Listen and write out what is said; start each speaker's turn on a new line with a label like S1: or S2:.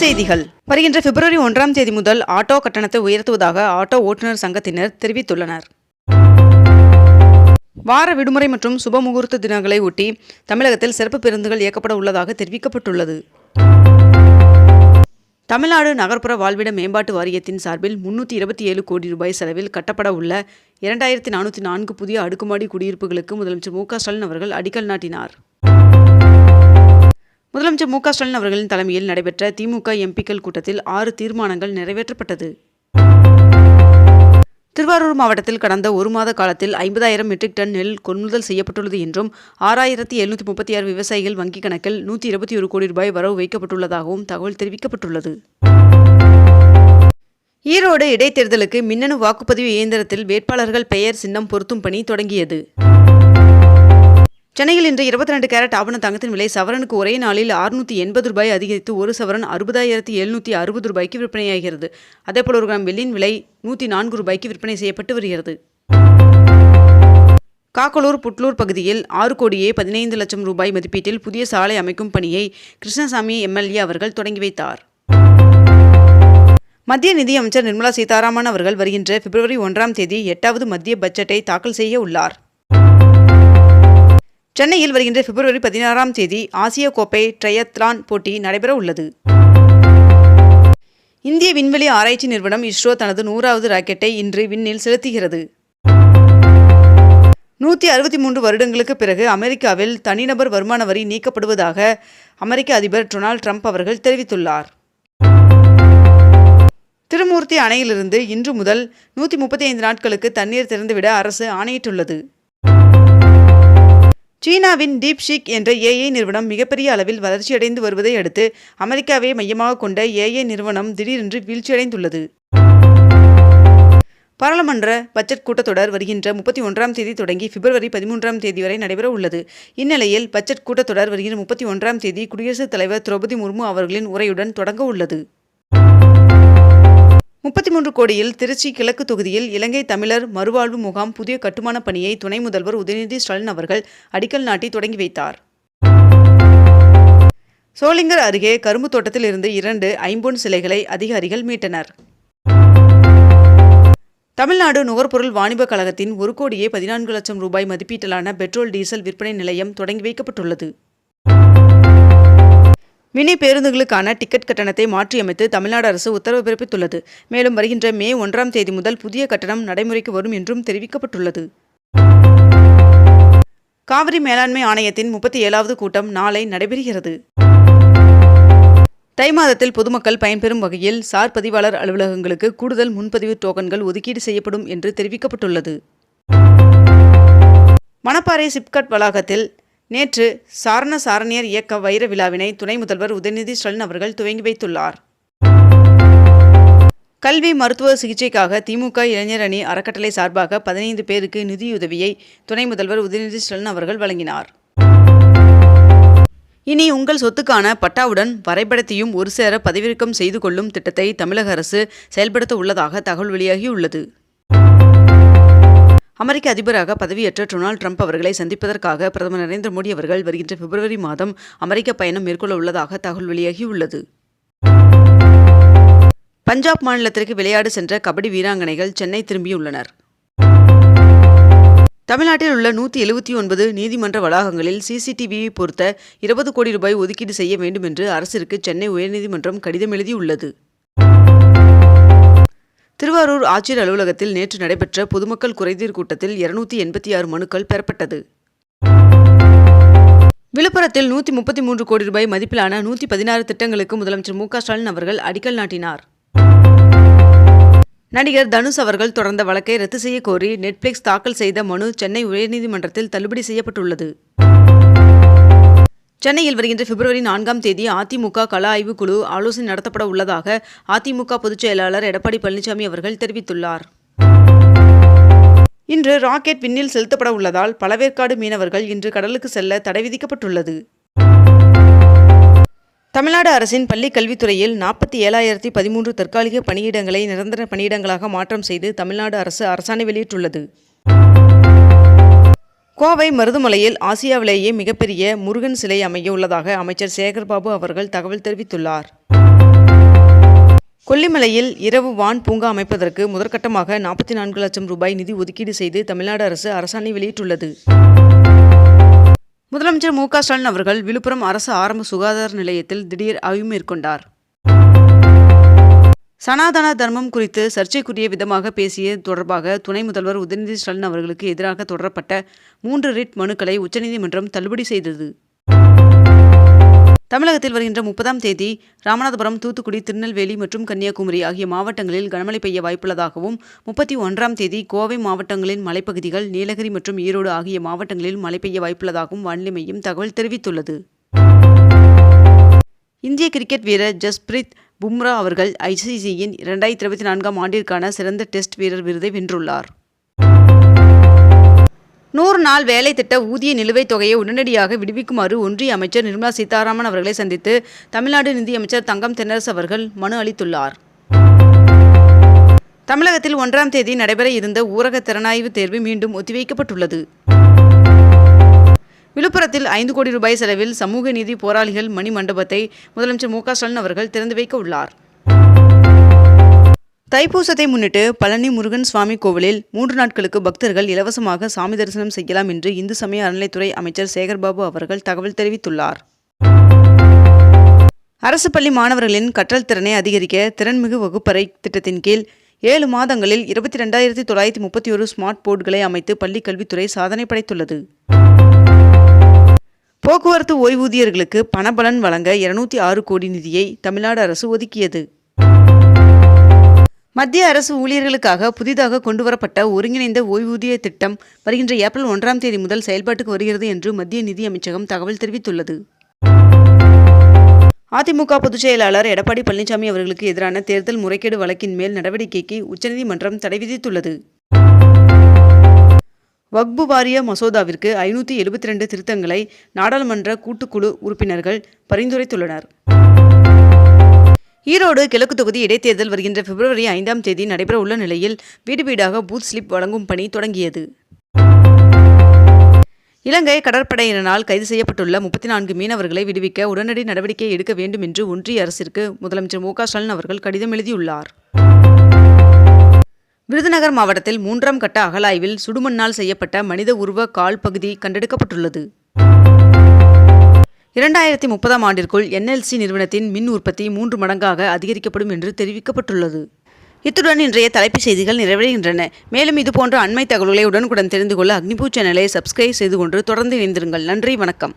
S1: செய்திகள். வருகின்ற பிப்ரவரி ஒன்றாம் தேதி முதல் ஆட்டோ கட்டணத்தை உயர்த்துவதாக ஆட்டோ ஓட்டுநர் சங்கத்தினர் தெரிவித்துள்ளனர். வார விடுமுறை மற்றும் சுப முகூர்த்த தினங்களை ஒட்டி தமிழகத்தில் சிறப்பு பேருந்துகள் இயக்கப்பட உள்ளதாக தெரிவிக்கப்பட்டுள்ளது. தமிழ்நாடு நகர்ப்புற வாழ்விட மேம்பாட்டு வாரியத்தின் சார்பில் முன்னூற்றி இருபத்தி ஏழு கோடி ரூபாய் செலவில் கட்டப்பட உள்ள இரண்டாயிரத்தி நானூற்றி நான்கு புதிய அடுக்குமாடி குடியிருப்புகளுக்கு முதலமைச்சர் மு க ஸ்டாலின் அவர்கள் அடிக்கல் நாட்டினார். முதலமைச்சர் மு ஸ்டாலின் அவர்களின் தலைமையில் நடைபெற்ற திமுக எம்பிக்கள் கூட்டத்தில் ஆறு தீர்மானங்கள் நிறைவேற்றப்பட்டது. திருவாரூர் மாவட்டத்தில் கடந்த ஒரு மாத காலத்தில் ஐம்பதாயிரம் மெட்ரிக் டன் நெல் கொள்முதல் செய்யப்பட்டுள்ளது என்றும் ஆறாயிரத்தி எழுநூற்றி முப்பத்தி ஆறு விவசாயிகள் வங்கிக் கணக்கில் நூற்றி இருபத்தி ஒரு கோடி ரூபாய் வரவு வைக்கப்பட்டுள்ளதாகவும் தகவல் தெரிவிக்கப்பட்டுள்ளது. ஈரோடு இடைத்தேர்தலுக்கு மின்னணு வாக்குப்பதிவு இயந்திரத்தில் வேட்பாளர்கள் பெயர் சின்னம் பொருத்தும் பணி தொடங்கியது. சென்னையில் இன்று இருபத்தி ரெண்டு கேரட் ஆவண தங்கத்தின் விலை சவரனுக்கு ஒரே நாளில் அறுநூற்றி எண்பது ரூபாய் அதிகரித்து ஒரு சவரன் அறுபதாயிரத்தி எழுநூற்றி அறுபது ரூபாய்க்கு விற்பனையாகிறது. அதேபோல் ஒரு கிராம் வெள்ளியின் விலை நூற்றி நான்கு ரூபாய்க்கு விற்பனை செய்யப்பட்டு வருகிறது. காக்கலூர் புட்லூர் பகுதியில் ஆறு கோடியே பதினைந்து லட்சம் ரூபாய் மதிப்பீட்டில் புதிய சாலை அமைக்கும் பணியை கிருஷ்ணசாமி எம்எல்ஏ அவர்கள் தொடங்கி வைத்தார். மத்திய நிதியமைச்சர் நிர்மலா சீதாராமன் அவர்கள் வருகின்ற பிப்ரவரி ஒன்றாம் தேதி எட்டாவது மத்திய பட்ஜெட்டை தாக்கல் செய்ய உள்ளார். சென்னையில் வருகின்ற பிப்ரவரி பதினாறாம் தேதி ஆசிய கோப்பை ட்ரையத்லான் போட்டி நடைபெற உள்ளது. இந்திய விண்வெளி ஆராய்ச்சி நிறுவனம் இஸ்ரோ தனது நூறாவது ராக்கெட்டை இன்று விண்ணில் செலுத்துகிறது. நூற்றி அறுபத்தி மூன்று வருடங்களுக்கு பிறகு அமெரிக்காவில் தனிநபர் வருமான வரி நீக்கப்படுவதாக அமெரிக்க அதிபர் டொனால்ட் ட்ரம்ப் அவர்கள் தெரிவித்துள்ளார். திருமூர்த்தி அணையிலிருந்து இன்று முதல் நூற்றி முப்பத்தி ஐந்து நாட்களுக்கு தண்ணீர் திறந்துவிட அரசு ஆணையிட்டுள்ளது. சீனாவின் டீப்ஷிக் என்ற ஏஐ நிறுவனம் மிகப்பெரிய அளவில் வளர்ச்சியடைந்து வருவதை அடுத்து அமெரிக்காவை மையமாக கொண்ட ஏஐ நிறுவனம் திடீரென்று வீழ்ச்சியடைந்துள்ளது. பாராளுமன்ற பட்ஜெட் கூட்டத்தொடர் வருகின்ற முப்பத்தி ஒன்றாம் தேதி தொடங்கி பிப்ரவரி பதிமூன்றாம் தேதி வரை நடைபெற உள்ளது. இந்நிலையில் பட்ஜெட் கூட்டத்தொடர் வருகின்ற முப்பத்தி ஒன்றாம் தேதி குடியரசுத் தலைவர் திரௌபதி முர்மு அவர்களின் உரையுடன் தொடங்க உள்ளது. முப்பத்தி மூன்று கோடியில் திருச்சி கிழக்கு தொகுதியில் இலங்கை தமிழர் மறுவாழ்வு முகாம் புதிய கட்டுமான பணியை துணை முதல்வர் உதயநிதி ஸ்டாலின் அவர்கள் அடிக்கல் நாட்டி தொடங்கி வைத்தார். சோளிங்கர் அருகே கரும்பு தோட்டத்தில் இருந்து இரண்டு ஐம்பொன் சிலைகளை அதிகாரிகள் மீட்டனர். தமிழ்நாடு நுகர்பொருள் வாணிப கழகத்தின் ஒரு கோடியே பதினான்கு லட்சம் ரூபாய் மதிப்பீட்டிலான பெட்ரோல் டீசல் விற்பனை நிலையம் தொடங்கி வைக்கப்பட்டுள்ளது. மினி பேருந்துகளுக்கான டிக்கெட் கட்டணத்தை மாற்றியமைத்து தமிழ்நாடு அரசு உத்தரவு பிறப்பித்துள்ளது. மேலும் வருகின்ற மே ஒன்றாம் தேதி முதல் புதிய கட்டணம் நடைமுறைக்கு வரும் என்றும் தெரிவிக்கப்பட்டுள்ளது. காவிரி மேலாண்மை ஆணையத்தின் முப்பத்தி ஏழாவது கூட்டம் நாளை நடைபெறுகிறது. தை மாதத்தில் பொதுமக்கள் பயன்பெறும் வகையில் சார் பதிவாளர் அலுவலகங்களுக்கு கூடுதல் முன்பதிவு டோக்கன்கள் ஒதுக்கீடு செய்யப்படும் என்று தெரிவிக்கப்பட்டுள்ளது. மணப்பாறை சிப்கட் வளாகத்தில் நேற்று சாரண சாரணியர் இயக்க வைர விழாவினை துணை முதல்வர் உதயநிதி ஸ்டாலின் அவர்கள் துவங்கி வைத்துள்ளார். கல்வி மருத்துவ சிகிச்சைக்காக திமுக இளைஞர் அணி அறக்கட்டளை சார்பாக பதினைந்து பேருக்கு நிதியுதவியை துணை முதல்வர் உதயநிதி ஸ்டாலின் அவர்கள் வழங்கினார். இனி உங்கள் சொத்துக்கான பட்டாவுடன் வரைபடத்தையும் ஒரு சேர பதிவிறக்கம் செய்து கொள்ளும் திட்டத்தை தமிழக அரசு செயல்படுத்த உள்ளதாக தகவல் வெளியாகியுள்ளது. அமெரிக்க அதிபராக பதவியேற்ற டொனால்டு ட்ரம்ப் அவர்களை சந்திப்பதற்காக பிரதமர் நரேந்திர மோடி அவர்கள் வருகின்ற பிப்ரவரி மாதம் அமெரிக்க பயணம் மேற்கொள்ள உள்ளதாக தகவல் வெளியாகியுள்ளது. பஞ்சாப் மாநிலத்திற்கு விளையாடு சென்ற கபடி வீராங்கனைகள் சென்னை திரும்பியுள்ளனர். தமிழ்நாட்டில் உள்ள நூற்றி எழுபத்தி ஒன்பது நீதிமன்ற வளாகங்களில் சிசிடிவியை பொருத்த இருபது கோடி ரூபாய் ஒதுக்கீடு செய்ய வேண்டும் என்று அரசிற்கு சென்னை உயர்நீதிமன்றம் கடிதம் எழுதியுள்ளது. திருவாரூர் ஆட்சியர் அலுவலகத்தில் நேற்று நடைபெற்ற பொதுமக்கள் குறைதீர் கூட்டத்தில் இருநூத்தி எண்பத்தி ஆறு மனுக்கள் பெறப்பட்டது. விழுப்புரத்தில் நூற்றி முப்பத்தி மூன்று கோடி ரூபாய் மதிப்பிலான நூற்றி பதினாறு திட்டங்களுக்கு முதலமைச்சர் மு ஸ்டாலின் அவர்கள் அடிக்கல் நாட்டினார். நடிகர் தனுஷ் அவர்கள் தொடர்ந்த வழக்கை ரத்து செய்ய கோரி நெட்ஃபிளிக்ஸ் தாக்கல் செய்த மனு சென்னை உயர்நீதிமன்றத்தில் தள்ளுபடி செய்யப்பட்டுள்ளது. சென்னையில் வருகின்ற பிப்ரவரி நான்காம் தேதி அதிமுக கள ஆய்வுக் குழு ஆலோசனை நடத்தப்பட உள்ளதாக அதிமுக பொதுச் செயலாளர் எடப்பாடி பழனிசாமி அவர்கள் தெரிவித்துள்ளார். இன்று ராக்கெட் விண்ணில் செலுத்தப்பட உள்ளதால் பழவேற்காடு மீனவர்கள் இன்று கடலுக்கு செல்ல தடை விதிக்கப்பட்டுள்ளது. தமிழ்நாடு அரசின் பள்ளி கல்வித்துறையில் நாற்பத்தி ஏழாயிரத்தி பதிமூன்று தற்காலிக பணியிடங்களை நிரந்தர பணியிடங்களாக மாற்றம் செய்து தமிழ்நாடு அரசு அரசாணை வெளியிட்டுள்ளது. கோவை மருதுமலையில் ஆசியாவிலேயே மிகப்பெரிய முருகன் சிலை அமைய உள்ளதாக அமைச்சர் சேகர்பாபு அவர்கள் தகவல் தெரிவித்துள்ளார். கொல்லிமலையில் இரவு வான் பூங்கா அமைப்பதற்கு முதற்கட்டமாக நாற்பத்தி நான்கு லட்சம் ரூபாய் நிதி ஒதுக்கீடு செய்து தமிழ்நாடு அரசு அரசாணை வெளியிட்டுள்ளது. முதலமைச்சர் மு க ஸ்டாலின் அவர்கள் விழுப்புரம் அரசு ஆரம்ப சுகாதார நிலையத்தில் திடீர் ஆய்வு மேற்கொண்டார். சனாதன தர்மம் குறித்து சர்ச்சைக்குரிய விதமாக பேசிய தொடர்பாக துணை முதல்வர் உதயநிதி ஸ்டாலின் அவர்களுக்கு எதிராக தொடரப்பட்ட மூன்று ரிட் மனுக்களை உச்சநீதிமன்றம் தள்ளுபடி செய்தது. தமிழகத்தில் வருகின்ற முப்பதாம் தேதி ராமநாதபுரம் தூத்துக்குடி திருநெல்வேலி மற்றும் கன்னியாகுமரி ஆகிய மாவட்டங்களில் கனமழை பெய்ய வாய்ப்புள்ளதாகவும் முப்பத்தி ஒன்றாம் தேதி கோவை மாவட்டங்களின் மலைப்பகுதிகள் நீலகிரி மற்றும் ஈரோடு ஆகிய மாவட்டங்களில் மழை பெய்ய வாய்ப்புள்ளதாகவும் வானிலை மையம் தகவல் தெரிவித்துள்ளது. இந்திய கிரிக்கெட் வீரர் ஜஸ்பிரித் பும்ரா அவர்கள் ஐசிசியின் இரண்டாயிரத்தி இருபத்தி நான்காம் ஆண்டிற்கான சிறந்த டெஸ்ட் வீரர் விருதை வென்றுள்ளார். நூறு நாள் வேலை திட்ட ஊதிய நிலுவைத் தொகையை உடனடியாக விடுவிக்குமாறு ஒன்றிய அமைச்சர் நிர்மலா சீதாராமன் அவர்களை சந்தித்து தமிழ்நாடு நிதியமைச்சர் தங்கம் தென்னரசு அவர்கள் மனு அளித்துள்ளார். தமிழகத்தில் ஒன்றாம் தேதி நடைபெற இருந்த ஊரக திறனாய்வு தேர்வு மீண்டும் ஒத்திவைக்கப்பட்டுள்ளது. விழுப்புரத்தில் ஐந்து கோடி ரூபாய் செலவில் சமூக நீதி போராளிகள் மணி மண்டபத்தை முதலமைச்சர் மு க ஸ்டாலின் அவர்கள் திறந்து வைக்க உள்ளார். தைப்பூசத்தை முன்னிட்டு பழனி முருகன் சுவாமி கோவிலில் மூன்று நாட்களுக்கு பக்தர்கள் இலவசமாக சாமி தரிசனம் செய்யலாம் என்று இந்து சமய அறநிலைத்துறை அமைச்சர் சேகர்பாபு அவர்கள் தகவல் தெரிவித்துள்ளார். அரசு பள்ளி மாணவர்களின் கற்றல் திறனை அதிகரிக்க திறன்மிகு வகுப்பறை திட்டத்தின் கீழ் ஏழு மாதங்களில் இருபத்தி ரெண்டாயிரத்தி தொள்ளாயிரத்தி முப்பத்தி ஒரு ஸ்மார்ட் போர்டுகளை அமைத்து பள்ளிக் கல்வித்துறை சாதனை படைத்துள்ளது. போக்குவரத்து ஓய்வூதியர்களுக்கு பணபலன் வழங்க இருநூத்தி ஆறு கோடி நிதியை தமிழ்நாடு அரசு ஒதுக்கியது. மத்திய அரசு ஊழியர்களுக்காக புதிதாக கொண்டுவரப்பட்ட ஒருங்கிணைந்த ஓய்வூதிய திட்டம் வருகின்ற ஏப்ரல் ஒன்றாம் தேதி முதல் செயல்பாட்டுக்கு வருகிறது என்று மத்திய நிதி அமைச்சகம் தகவல் தெரிவித்துள்ளது. அதிமுக பொதுச் செயலாளர் எடப்பாடி பழனிசாமி அவர்களுக்கு எதிரான தேர்தல் முறைகேடு வழக்கின் மேல் நடவடிக்கைக்கு உச்சநீதிமன்றம் தடை விதித்துள்ளது. வக்பு வாரிய மசோதாவிற்கு ஐநூற்றி எழுபத்தி ரெண்டு திருத்தங்களை நாடாளுமன்ற கூட்டுக்குழு உறுப்பினர்கள் பரிந்துரைத்துள்ளனர். ஈரோடு கிழக்கு தொகுதி இடைத்தேர்தல் வருகின்ற பிப்ரவரி ஐந்தாம் தேதி நடைபெற உள்ள நிலையில் வீடு வீடாக பூத் ஸ்லிப் வழங்கும் பணி தொடங்கியது. இலங்கை கடற்படையினரால் கைது செய்யப்பட்டுள்ள முப்பத்தி நான்கு மீனவர்களை விடுவிக்க உடனடி நடவடிக்கை எடுக்க வேண்டும் என்று ஒன்றிய அரசிற்கு முதலமைச்சர் மு க ஸ்டாலின் அவர்கள் கடிதம் எழுதியுள்ளார். விருதுநகர் மாவட்டத்தில் மூன்றாம் கட்ட அகலாய்வில் சுடுமண்ணால் செய்யப்பட்ட மனித உருவ கால் பகுதி கண்டெடுக்கப்பட்டுள்ளது. இரண்டாயிரத்தி முப்பதாம் ஆண்டிற்குள் என்எல்சி நிறுவனத்தின் மின் உற்பத்தி மூன்று மடங்காக அதிகரிக்கப்படும் என்று தெரிவிக்கப்பட்டுள்ளது. இத்துடன் இன்றைய தலைப்புச் செய்திகள் நிறைவடைகின்றன. மேலும் இதுபோன்ற அண்மை தகவல்களை உடனுக்குடன் தெரிந்து கொள்ள அக்னிபூ சேனலை சப்ஸ்கிரைப் செய்து கொண்டு தொடர்ந்து இணைந்திருங்கள். நன்றி வணக்கம்.